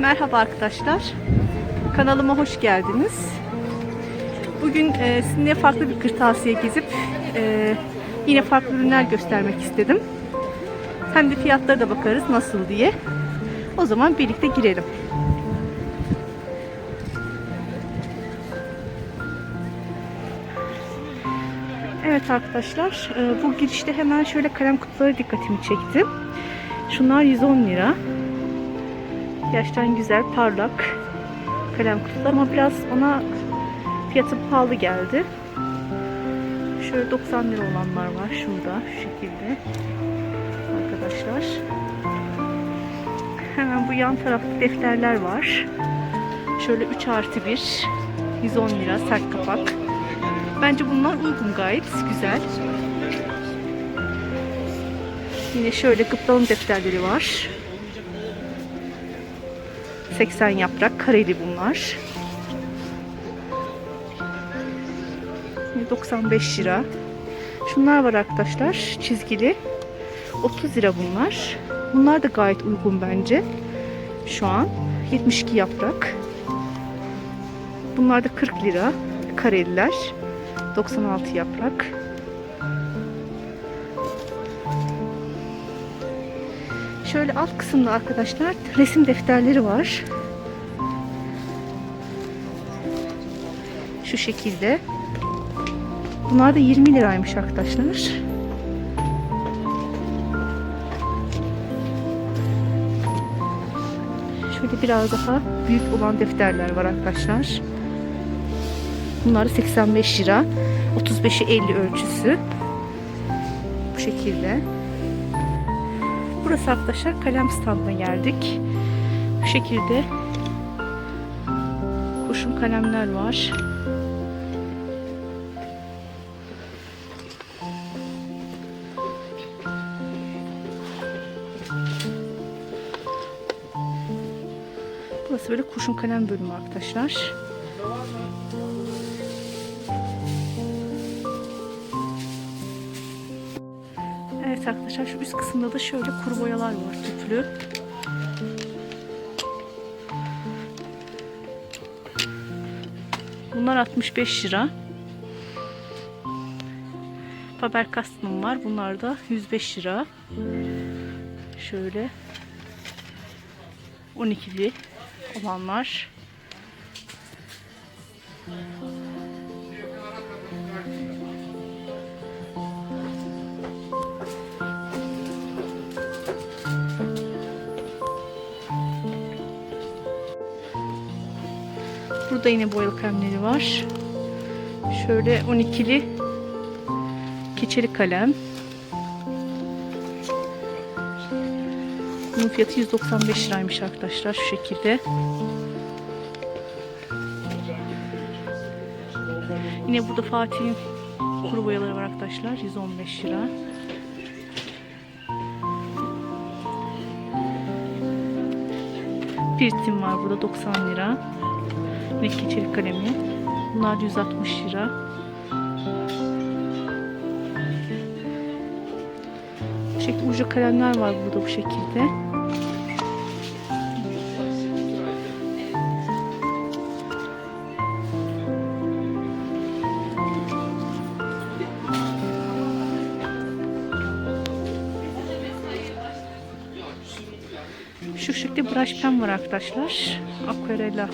Merhaba arkadaşlar. Kanalıma hoş geldiniz. Bugün e, sizinle farklı bir kırtasiye gezip e, yine farklı ürünler göstermek istedim. Hem de fiyatlara da bakarız nasıl diye. O zaman birlikte girelim. Evet arkadaşlar, e, bu girişte hemen şöyle kalem kutuları dikkatimi çekti. Şunlar 110 lira. Gerçekten güzel, parlak kalem kutusu ama biraz ona fiyatı pahalı geldi. Şöyle 90 lira olanlar var şurada şu şekilde. Arkadaşlar. Hemen bu yan tarafta defterler var. Şöyle 3 artı 1 110 lira sert kapak. Bence bunlar uygun gayet güzel. Yine şöyle kıptalım defterleri var. 80 yaprak kareli bunlar. Yine 95 lira. Şunlar var arkadaşlar çizgili. 30 lira bunlar. Bunlar da gayet uygun bence. Şu an 72 yaprak. Bunlar da 40 lira. Kareliler. 96 yaprak. Şöyle alt kısımda arkadaşlar resim defterleri var. Şu şekilde. Bunlar da 20 liraymış arkadaşlar. Şöyle biraz daha büyük olan defterler var arkadaşlar. Bunlar da 85 lira. 35'i 50 ölçüsü. Bu şekilde. Burası arkadaşlar kalem standına geldik. Bu şekilde kurşun kalemler var. Burası böyle kurşun kalem bölümü arkadaşlar. Evet arkadaşlar şu üst kısımda da şöyle kuru boyalar var tüplü. Bunlar 65 lira. Faber Castell'ım var. Bunlar da 105 lira. Şöyle 12'li olanlar. Burada yine boyalı kalemleri var. Şöyle 12'li keçeli kalem. Bunun fiyatı 195 liraymış arkadaşlar şu şekilde. Yine burada Fatih'in kuru boyaları var arkadaşlar 115 lira. Pirtim var burada 90 lira. Ve keçeli kalemi. Bunlar 160 lira. Bu şekilde ucu kalemler var burada bu şekilde. Şu şekilde brush pen var arkadaşlar. Aquarella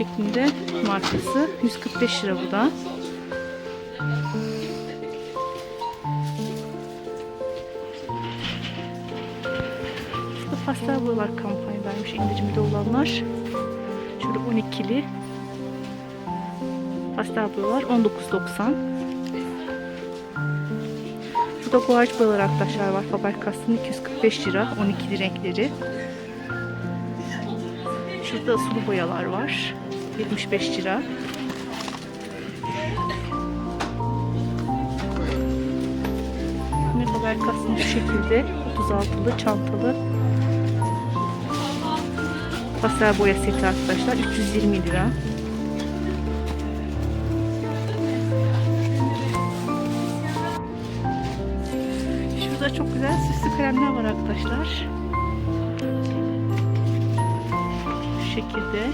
şeklinde markası. 145 lira bu da. Şurada pastel boyalar kampanyadaymış indirimde olanlar. Şöyle 12'li pastel boyalar 19.90. Şurada guaj boyalar arkadaşlar var. Faber Castell'ın 245 lira 12'li renkleri. Şurada sulu boyalar var. 75 lira. Faber Castell'ın şu şekilde 36'lı çantalı pastel boya seti arkadaşlar 320 lira. Şurada çok güzel süslü kalemler var arkadaşlar. Bu şekilde.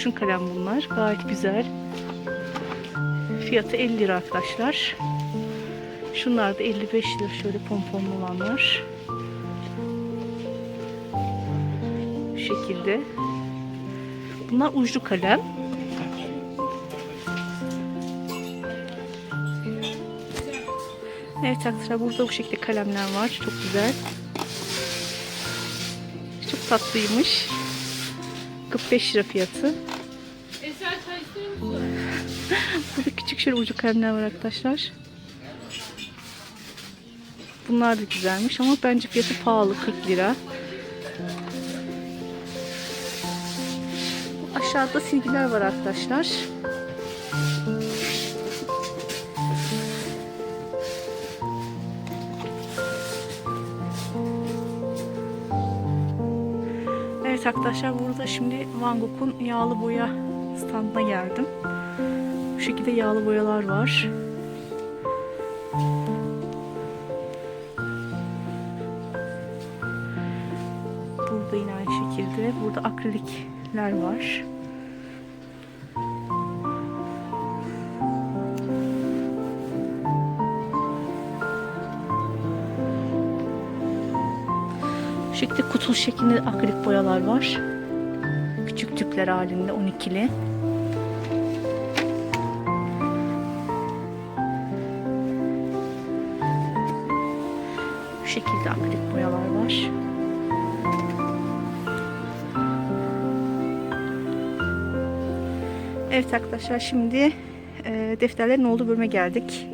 Kurşun kalem bunlar. Gayet güzel. Fiyatı 50 lira arkadaşlar. Şunlar da 55 lira şöyle pomponlu olanlar. Bu şekilde. Bunlar uçlu kalem. Evet arkadaşlar burada bu şekilde kalemler var. Çok güzel. Çok tatlıymış. 45 lira fiyatı. Küçük şöyle kalemler var arkadaşlar. Bunlar da güzelmiş ama bence fiyatı pahalı 40 lira. Aşağıda silgiler var arkadaşlar. Evet arkadaşlar burada şimdi Van Gogh'un yağlı boya standına geldim. Bu şekilde yağlı boyalar var. Burada yine aynı şekilde. Burada akrilikler var. Bu şekilde kutu şeklinde akrilik boyalar var. Küçük tüpler halinde 12'li. Şekilde akrilik boyalar var. Evet arkadaşlar şimdi e, defterlerin olduğu bölüme geldik.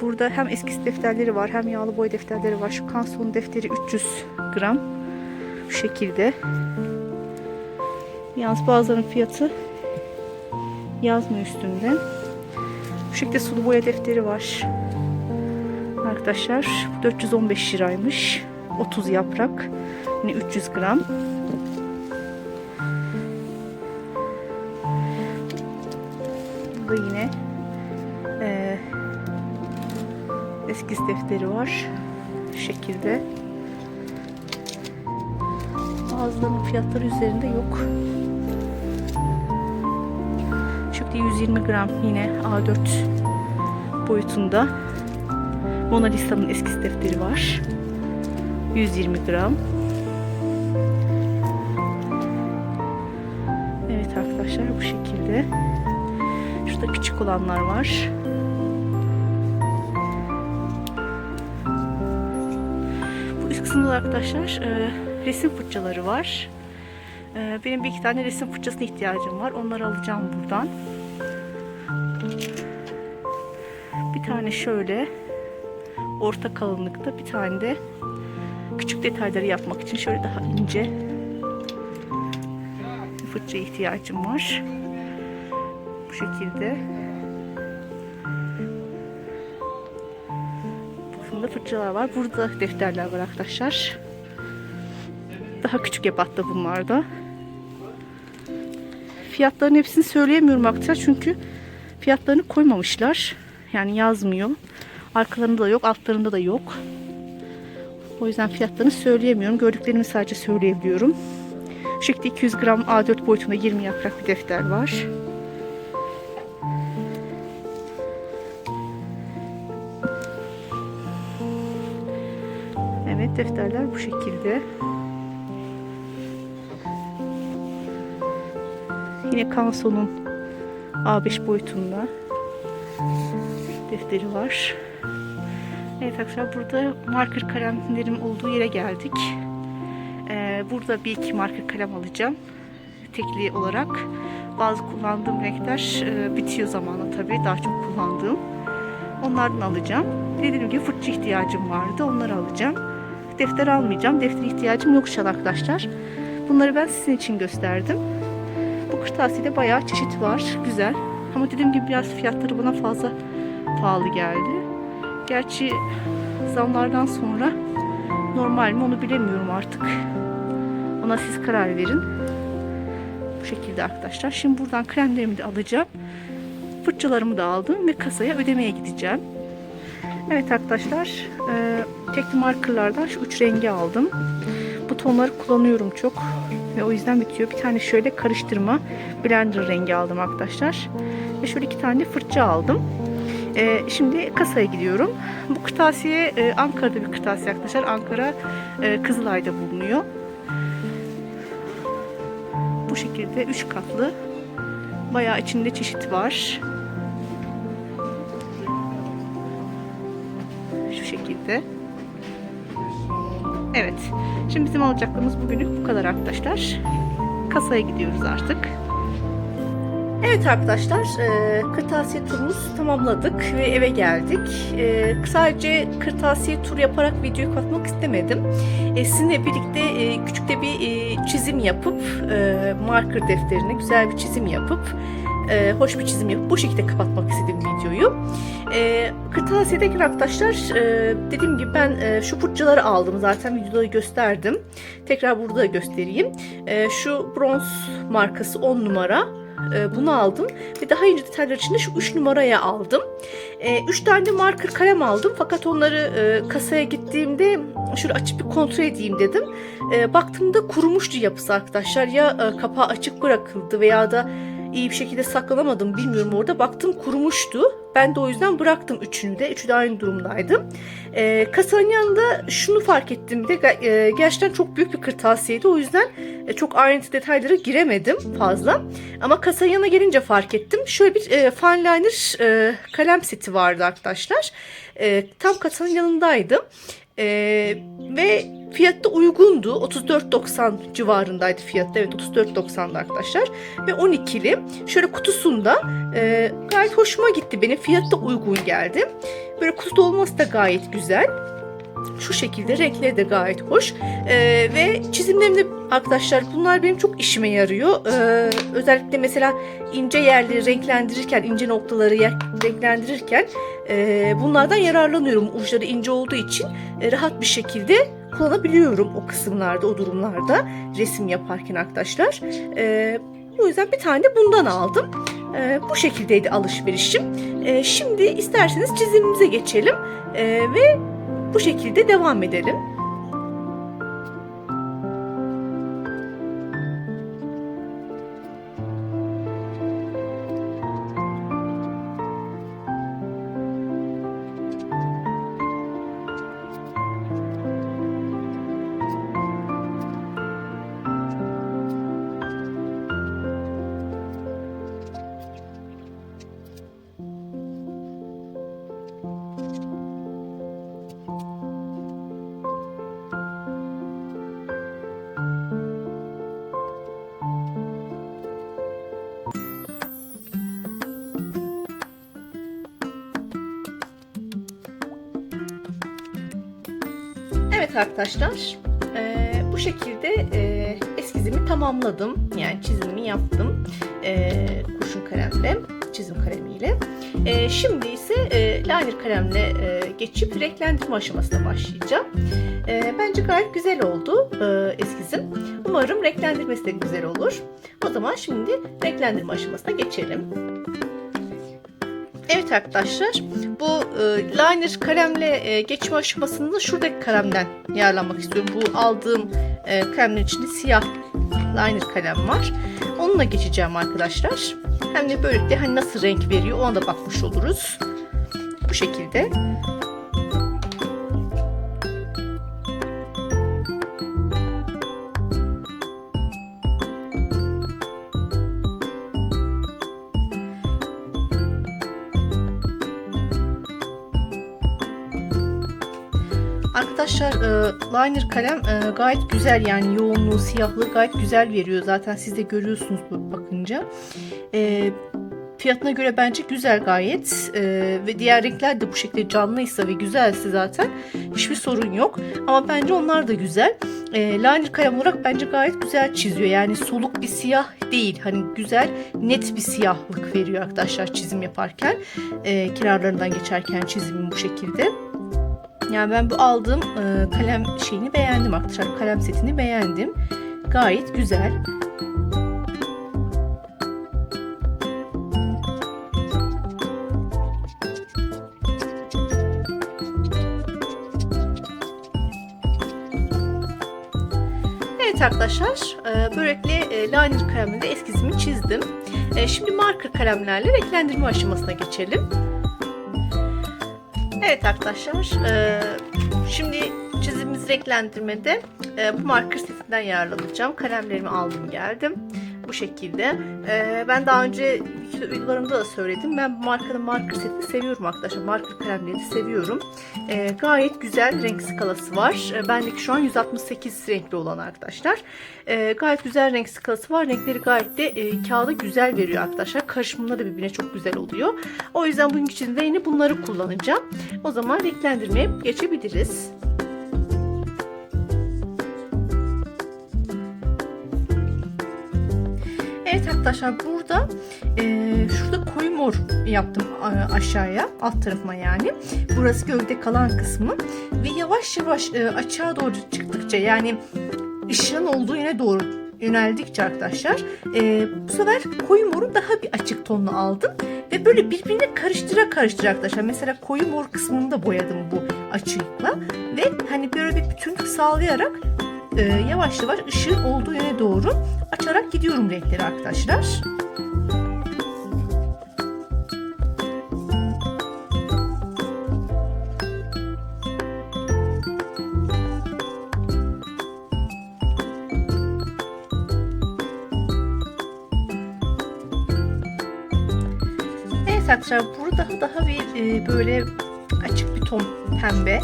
Burada hem eskisi defterleri var hem yağlı boya defterleri var. Şu kanson defteri 300 gram. Bu şekilde. Yalnız bazılarının fiyatı yazmıyor üstünde. Bu şekilde sulu boya defteri var. Arkadaşlar 415 liraymış. 30 yaprak. Yine 300 gram. Burada yine eee eskiz defteri var. Şu şekilde. Bazılarının fiyatları üzerinde yok. Şöyle 120 gram yine A4 boyutunda. Mona Lisa'nın eskiz defteri var. 120 gram. Evet arkadaşlar bu şekilde. Şurada küçük olanlar var. Bu üst kısımda da arkadaşlar e, resim fırçaları var. E, benim bir iki tane resim fırçasına ihtiyacım var. Onları alacağım buradan. Bir tane şöyle orta kalınlıkta bir tane de küçük detayları yapmak için şöyle daha ince bir fırça ihtiyacım var. Bu şekilde. Burada fırçalar var. Burada defterler var arkadaşlar. Daha küçük ebatta bunlar da. Fiyatların hepsini söyleyemiyorum arkadaşlar çünkü fiyatlarını koymamışlar. Yani yazmıyor. Arkalarında da yok, altlarında da yok. O yüzden fiyatlarını söyleyemiyorum. Gördüklerimi sadece söyleyebiliyorum. Şu şekilde 200 gram A4 boyutunda 20 yaprak bir defter var. Evet defterler bu şekilde. Yine Kanson'un A5 boyutunda defteri var. Evet arkadaşlar burada marker kalemlerim olduğu yere geldik. Ee, burada bir iki marker kalem alacağım. Tekli olarak. Bazı kullandığım renkler e, bitiyor zamanla tabii. Daha çok kullandığım. Onlardan alacağım. Dediğim gibi fırça ihtiyacım vardı. Onları alacağım. Defter almayacağım. Defter ihtiyacım yok şu arkadaşlar. Bunları ben sizin için gösterdim. Bu kırtasiyede bayağı çeşit var. Güzel. Ama dediğim gibi biraz fiyatları bana fazla pahalı geldi. Gerçi zamlardan sonra normal mi onu bilemiyorum artık. Ona siz karar verin. Bu şekilde arkadaşlar. Şimdi buradan kremlerimi de alacağım. Fırçalarımı da aldım ve kasaya ödemeye gideceğim. Evet arkadaşlar, e, tekli markerlardan şu üç rengi aldım. Bu tonları kullanıyorum çok ve o yüzden bitiyor. Bir tane şöyle karıştırma blender rengi aldım arkadaşlar. Ve şöyle iki tane fırça aldım. E, şimdi kasaya gidiyorum. Bu kırtasiye e, Ankara'da bir kırtasiye arkadaşlar. Ankara e, Kızılay'da bulunuyor. Bu şekilde üç katlı. Bayağı içinde çeşit var. Şu şekilde. Evet. Şimdi bizim alacaklarımız bugünlük bu kadar arkadaşlar. Kasaya gidiyoruz artık. Evet arkadaşlar, e, kırtasiye turumuzu tamamladık ve eve geldik. E, sadece kırtasiye tur yaparak videoyu katmak istemedim. E, sizinle birlikte e, küçük de bir e, çizim yapıp, e, marker defterine güzel bir çizim yapıp, e, hoş bir çizim yapıp bu şekilde kapatmak istedim videoyu. E, kırtasiyedeki arkadaşlar, e, dediğim gibi ben e, şu fırçaları aldım. Zaten videoda gösterdim. Tekrar burada da göstereyim. E, şu bronz markası 10 numara. E, bunu aldım. Ve daha ince detaylar için de şu 3 numaraya aldım. 3 tane de marker kalem aldım. Fakat onları e, kasaya gittiğimde şöyle açıp bir kontrol edeyim dedim. E, baktığımda kurumuştu yapısı arkadaşlar. Ya e, kapağı açık bırakıldı veya da iyi bir şekilde saklanamadım bilmiyorum orada. Baktım kurumuştu. Ben de o yüzden bıraktım üçünü de. Üçü de aynı durumdaydı. E, kasanın yanında şunu fark ettim. De e, gerçekten çok büyük bir kırtasiyeydi. O yüzden e, çok ayrıntı detaylara giremedim fazla. Ama kasanın yanına gelince fark ettim. Şöyle bir e, fine liner e, kalem seti vardı arkadaşlar. E, tam kasanın yanındaydı. E, ve fiyatta uygundu. 34.90 civarındaydı fiyatta. Evet 34.90'da arkadaşlar. Ve 12'li. Şöyle kutusunda e, gayet hoşuma gitti benim. Fiyatta uygun geldi. Böyle kutuda olması da gayet güzel. Şu şekilde renkleri de gayet hoş. Ee, ve çizimlerimde arkadaşlar bunlar benim çok işime yarıyor. Ee, özellikle mesela ince yerleri renklendirirken, ince noktaları yer, renklendirirken e, bunlardan yararlanıyorum. Uçları ince olduğu için e, rahat bir şekilde kullanabiliyorum o kısımlarda, o durumlarda resim yaparken arkadaşlar. E, o yüzden bir tane de bundan aldım. E, bu şekildeydi alışverişim. E, şimdi isterseniz çizimimize geçelim e, ve bu şekilde devam edelim. Arkadaşlar, eee, bu şekilde eee, eskizimi tamamladım. Yani çizimimi yaptım. Eee, kurşun kalemle, çizim kalemiyle. Eee, şimdi ise eee liner kalemle eee, geçip renklendirme aşamasına başlayacağım. Eee, bence gayet güzel oldu eee, eskizim. Umarım renklendirmesi de güzel olur. O zaman şimdi renklendirme aşamasına geçelim. Evet arkadaşlar, bu e, liner kalemle e, geçme aşamasında şuradaki kalemden yararlanmak istiyorum. Bu aldığım e, kalemlerin içinde siyah liner kalem var. Onunla geçeceğim arkadaşlar. Hem de böylelikle hani nasıl renk veriyor ona da bakmış oluruz. Bu şekilde. Arkadaşlar e, liner kalem e, gayet güzel yani yoğunluğu, siyahlığı gayet güzel veriyor. Zaten siz de görüyorsunuz bakınca. E, fiyatına göre bence güzel gayet E, ve diğer renkler de bu şekilde canlıysa ve güzelse zaten hiçbir sorun yok. Ama bence onlar da güzel. E, liner kalem olarak bence gayet güzel çiziyor. Yani soluk bir siyah değil. Hani güzel net bir siyahlık veriyor arkadaşlar çizim yaparken. E, kenarlarından geçerken çizimin bu şekilde. Yani ben bu aldığım e, kalem şeyini beğendim arkadaşlar. Kalem setini beğendim. Gayet güzel. Evet arkadaşlar, e, börekli e, liner kaleminde eskizimi çizdim. E, şimdi marker kalemlerle renklendirme aşamasına geçelim. Evet arkadaşlar, e, şimdi çizimimiz renklendirmede e, bu marker setinden yararlanacağım. Kalemlerimi aldım geldim. Bu şekilde. E, Ben daha önce videolarımda da söyledim. Ben bu markanın marker setini seviyorum arkadaşlar. Marker kalemleri seviyorum. E, gayet güzel renk skalası var. E, bendeki şu an 168 renkli olan arkadaşlar. E, gayet güzel renk skalası var. Renkleri gayet de e, kağıda güzel veriyor arkadaşlar. Karışımları da birbirine çok güzel oluyor. O yüzden bugün için de yine bunları kullanacağım. O zaman renklendirmeye geçebiliriz. Arkadaşlar burada e, şurada koyu mor yaptım a- aşağıya alt tarafıma yani. Burası gövde kalan kısmı. Ve yavaş yavaş e, açığa doğru çıktıkça yani ışığın olduğu yöne doğru yöneldikçe arkadaşlar. E, bu sefer koyu moru daha bir açık tonlu aldım. Ve böyle birbirine karıştıra karıştıra arkadaşlar. Mesela koyu mor kısmını da boyadım bu açıkla. Ve hani böyle bir bütünlük sağlayarak e, yavaş yavaş ışığın olduğu yöne doğru açarak gidiyorum renkleri arkadaşlar. Evet arkadaşlar burada daha bir e, böyle açık bir ton pembe.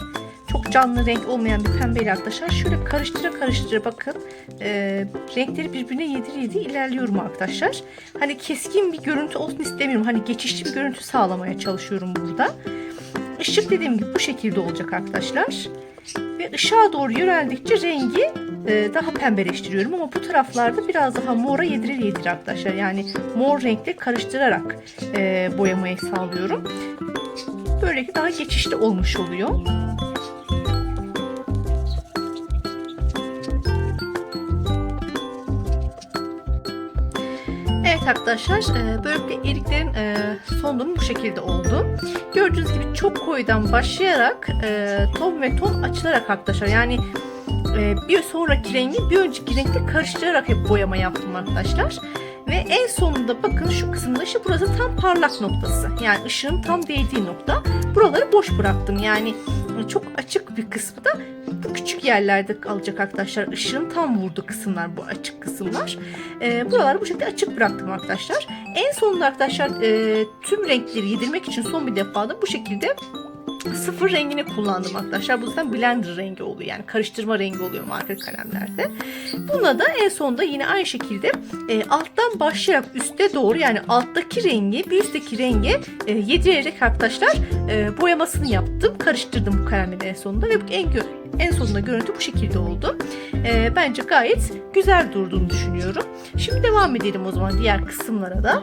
Canlı renk olmayan bir pembeyle arkadaşlar şöyle karıştıra karıştıra bakın e, renkleri birbirine yedir yedir ilerliyorum arkadaşlar. Hani keskin bir görüntü olsun istemiyorum. Hani geçişli bir görüntü sağlamaya çalışıyorum burada. Işık dediğim gibi bu şekilde olacak arkadaşlar. Ve ışığa doğru yöneldikçe rengi e, daha pembeleştiriyorum ama bu taraflarda biraz daha mora yedirir yedir arkadaşlar. Yani mor renkle karıştırarak e, boyamayı sağlıyorum. Böylece daha geçişli olmuş oluyor. Evet arkadaşlar e, böylelikle eriklerin e, son durumu bu şekilde oldu. Gördüğünüz gibi çok koyudan başlayarak e, ton ve ton açılarak arkadaşlar yani bir sonraki rengi bir önceki renkle karıştırarak hep boyama yaptım arkadaşlar. Ve en sonunda bakın şu kısımda işte burası tam parlak noktası. Yani ışığın tam değdiği nokta. Buraları boş bıraktım. Yani çok açık bir kısmı da bu küçük yerlerde kalacak arkadaşlar. Işığın tam vurduğu kısımlar bu açık kısımlar. E, buraları bu şekilde açık bıraktım arkadaşlar. En sonunda arkadaşlar e, tüm renkleri yedirmek için son bir defa da bu şekilde sıfır rengini kullandım arkadaşlar. Bu yüzden blender rengi oluyor. Yani karıştırma rengi oluyor marker kalemlerde. Buna da en sonunda yine aynı şekilde e, alttan başlayarak üste doğru yani alttaki rengi bir üstteki renge e, yedirerek arkadaşlar e, boyamasını yaptım. Karıştırdım bu kalemleri en sonunda ve en en sonunda görüntü bu şekilde oldu. E, bence gayet güzel durduğunu düşünüyorum. Şimdi devam edelim o zaman diğer kısımlara da.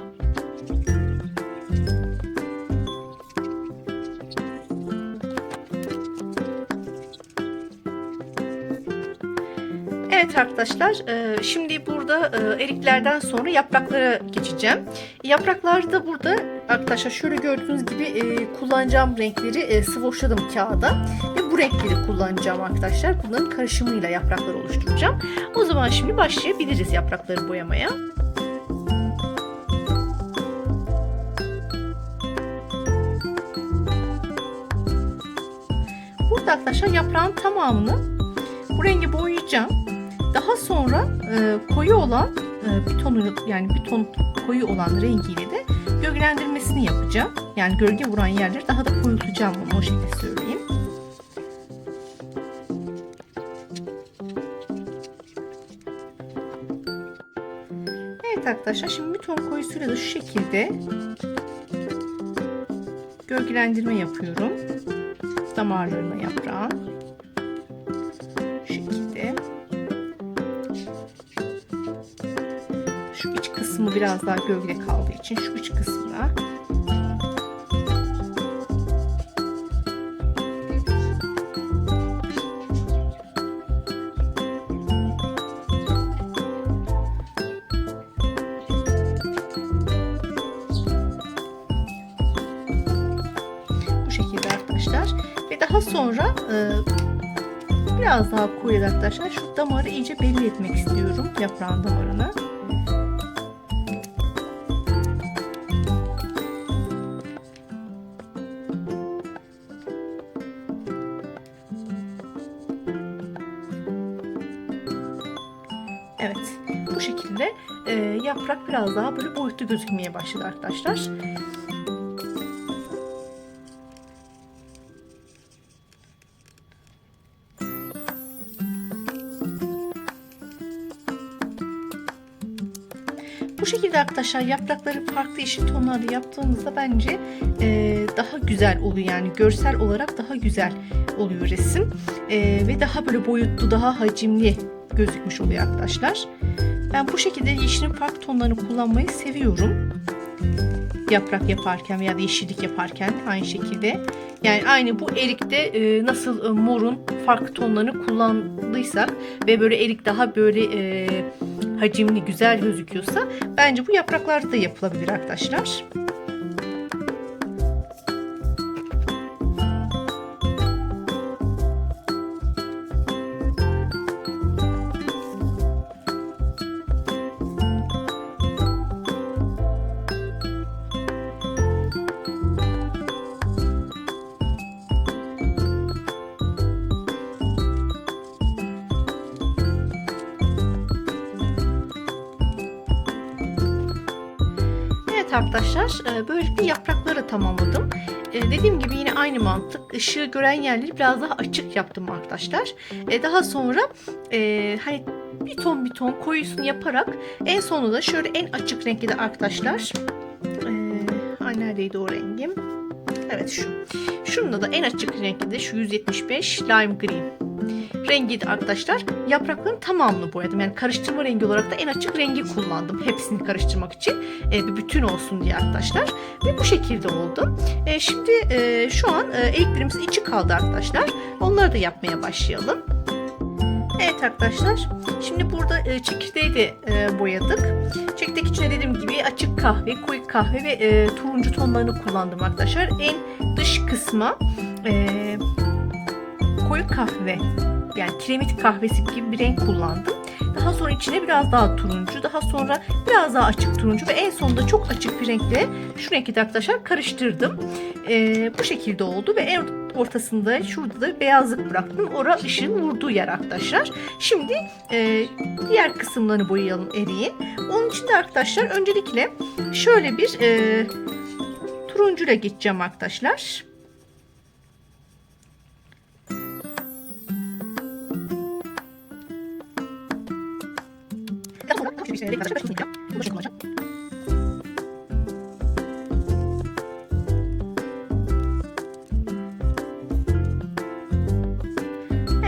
Evet arkadaşlar, e, şimdi burada e, eriklerden sonra yapraklara geçeceğim. Yaprakları da burada arkadaşlar şöyle gördüğünüz gibi e, kullanacağım renkleri e, sıvoşladım kağıda. Ve bu renkleri kullanacağım arkadaşlar. Bunların karışımıyla yapraklar oluşturacağım. O zaman şimdi başlayabiliriz yaprakları boyamaya. Burada arkadaşlar yaprağın tamamını bu rengi boyayacağım. Daha sonra e, koyu olan e, bir tonu yani bir ton koyu olan rengiyle gölgelendirmesini yapacağım. Yani gölge vuran yerleri daha da koyultacağım onu o şekilde söyleyeyim. Evet arkadaşlar şimdi bir ton koyusuyla da şu şekilde gölgelendirme yapıyorum. Damarlarına yaprağın. Biraz daha gölge kaldığı için şu iç kısmına bu şekilde arkadaşlar ve daha sonra e, Biraz daha koyu arkadaşlar. Şu damarı iyice belli etmek istiyorum. Yaprağın damarını. Biraz daha böyle boyutlu gözükmeye başladı arkadaşlar. Bu şekilde arkadaşlar yaprakları farklı yeşil tonlarda yaptığımızda bence e, daha güzel oluyor yani görsel olarak daha güzel oluyor resim E, ve daha böyle boyutlu daha hacimli gözükmüş oluyor arkadaşlar. Ben bu şekilde yeşilin farklı tonlarını kullanmayı seviyorum. Yaprak yaparken veya da yeşillik yaparken aynı şekilde. Yani aynı bu erikte e, nasıl e, morun farklı tonlarını kullandıysak ve böyle erik daha böyle e, hacimli güzel gözüküyorsa bence bu yapraklarda da yapılabilir arkadaşlar. Evet arkadaşlar e, böylelikle yaprakları tamamladım. E, Dediğim gibi yine aynı mantık. Işığı gören yerleri biraz daha açık yaptım arkadaşlar. E, Daha sonra hani bir ton bir ton koyusunu yaparak en sonunda da şöyle en açık renkli de arkadaşlar. E, neredeydi o rengim? Evet şu. Şunda da en açık renkli de şu 175 lime green rengi de arkadaşlar yaprakların tamamını boyadım. Yani karıştırma rengi olarak da en açık rengi kullandım. Hepsini karıştırmak için e, bir bütün olsun diye arkadaşlar. Ve bu şekilde oldu. E, şimdi e, şu an e, eriklerimizin içi kaldı arkadaşlar. Onları da yapmaya başlayalım. Evet arkadaşlar. Şimdi burada e, çekirdeği de e, boyadık. Çekirdek içine dediğim gibi açık kahve, koyu kahve ve e, turuncu tonlarını kullandım arkadaşlar. En dış kısma e, koyu kahve yani kiremit kahvesi gibi bir renk kullandım. Daha sonra içine biraz daha turuncu, daha sonra biraz daha açık turuncu ve en sonunda çok açık bir renkle şu renkli de arkadaşlar karıştırdım. Ee, bu şekilde oldu ve en ortasında şurada da beyazlık bıraktım. Ora ışığın vurduğu yer arkadaşlar. Şimdi e, diğer kısımlarını boyayalım eriğin. Onun için de arkadaşlar öncelikle şöyle bir e, turuncuyla geçeceğim arkadaşlar.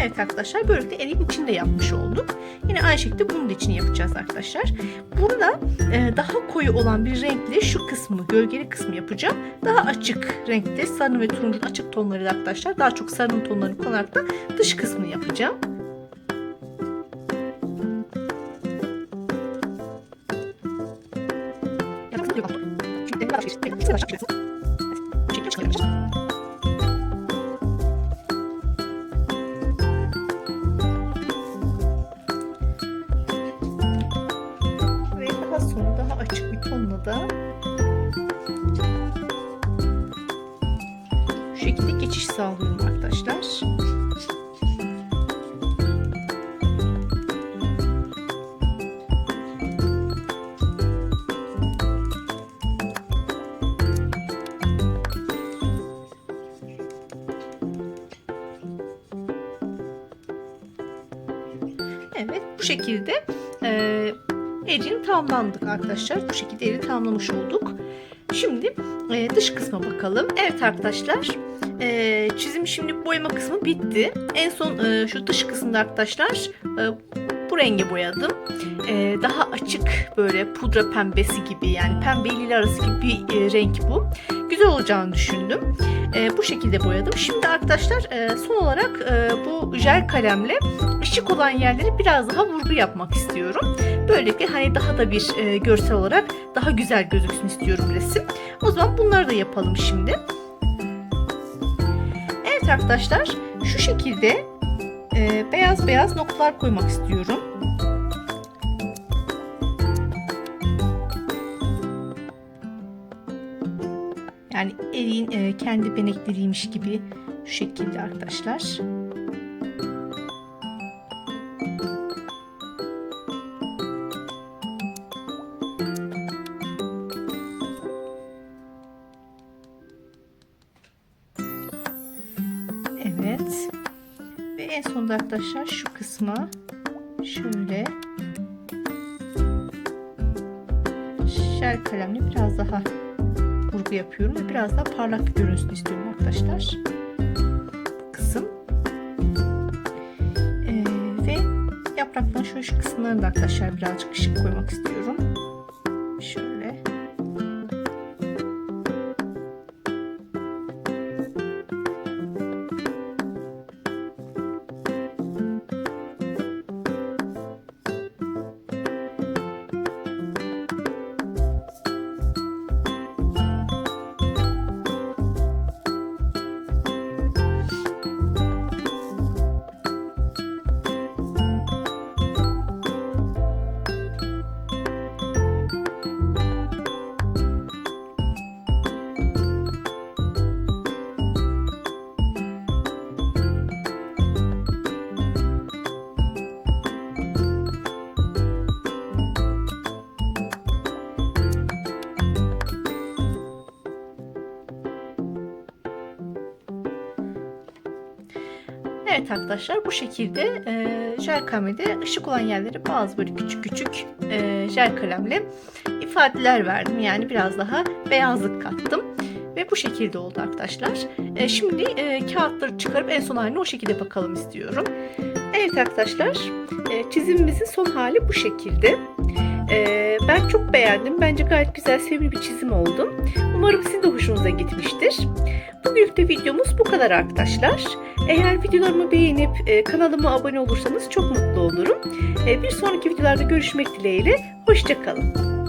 Evet arkadaşlar böylelikle eriğin içinde yapmış olduk. Yine aynı şekilde bunun da içini yapacağız arkadaşlar. Burada e, daha koyu olan bir renkle şu kısmını, gölgeli kısmı yapacağım. Daha açık renkte sarı ve turuncu açık tonları arkadaşlar. Daha çok sarının tonlarını kullanarak da dış kısmını yapacağım. 再上一 bu şekilde e, eriğini tamamlandık arkadaşlar. Bu şekilde eriği tamamlamış olduk. Şimdi e, dış kısma bakalım. Evet arkadaşlar e, çizim şimdi boyama kısmı bitti. En son e, şu dış kısımda arkadaşlar e, rengi boyadım. E, daha açık böyle pudra pembesi gibi yani pembe ile arası gibi bir e, renk bu. Güzel olacağını düşündüm. E, bu şekilde boyadım. Şimdi arkadaşlar e, son olarak e, bu jel kalemle ışık olan yerleri biraz daha vurgu yapmak istiyorum. Böylelikle hani daha da bir e, görsel olarak daha güzel gözüksün istiyorum resim. O zaman bunları da yapalım şimdi. Evet arkadaşlar şu şekilde e, beyaz beyaz noktalar koymak istiyorum. Yani eriğin e, kendi benekleriymiş gibi şu şekilde arkadaşlar. Evet. Ve en sonunda arkadaşlar şu kısma şöyle jel kalemle biraz daha vurgu yapıyorum ve biraz daha parlak bir görünsün istiyorum arkadaşlar. Kısım. Ee, ve yaprakların şöyle şu kısımlarını da arkadaşlar birazcık ışık koymak istiyorum. Şöyle. Evet arkadaşlar bu şekilde e, jel kalemde ışık olan yerlere bazı böyle küçük küçük e, jel kalemle ifadeler verdim. Yani biraz daha beyazlık kattım. Ve bu şekilde oldu arkadaşlar. E, şimdi e, kağıtları çıkarıp en son haline o şekilde bakalım istiyorum. Evet arkadaşlar e, çizimimizin son hali bu şekilde. E, ben çok beğendim. Bence gayet güzel sevimli bir çizim oldu. Umarım sizin de hoşunuza gitmiştir. Bugünkü de videomuz bu kadar arkadaşlar. Eğer videolarımı beğenip e, kanalıma abone olursanız çok mutlu olurum. E, bir sonraki videolarda görüşmek dileğiyle. Hoşçakalın.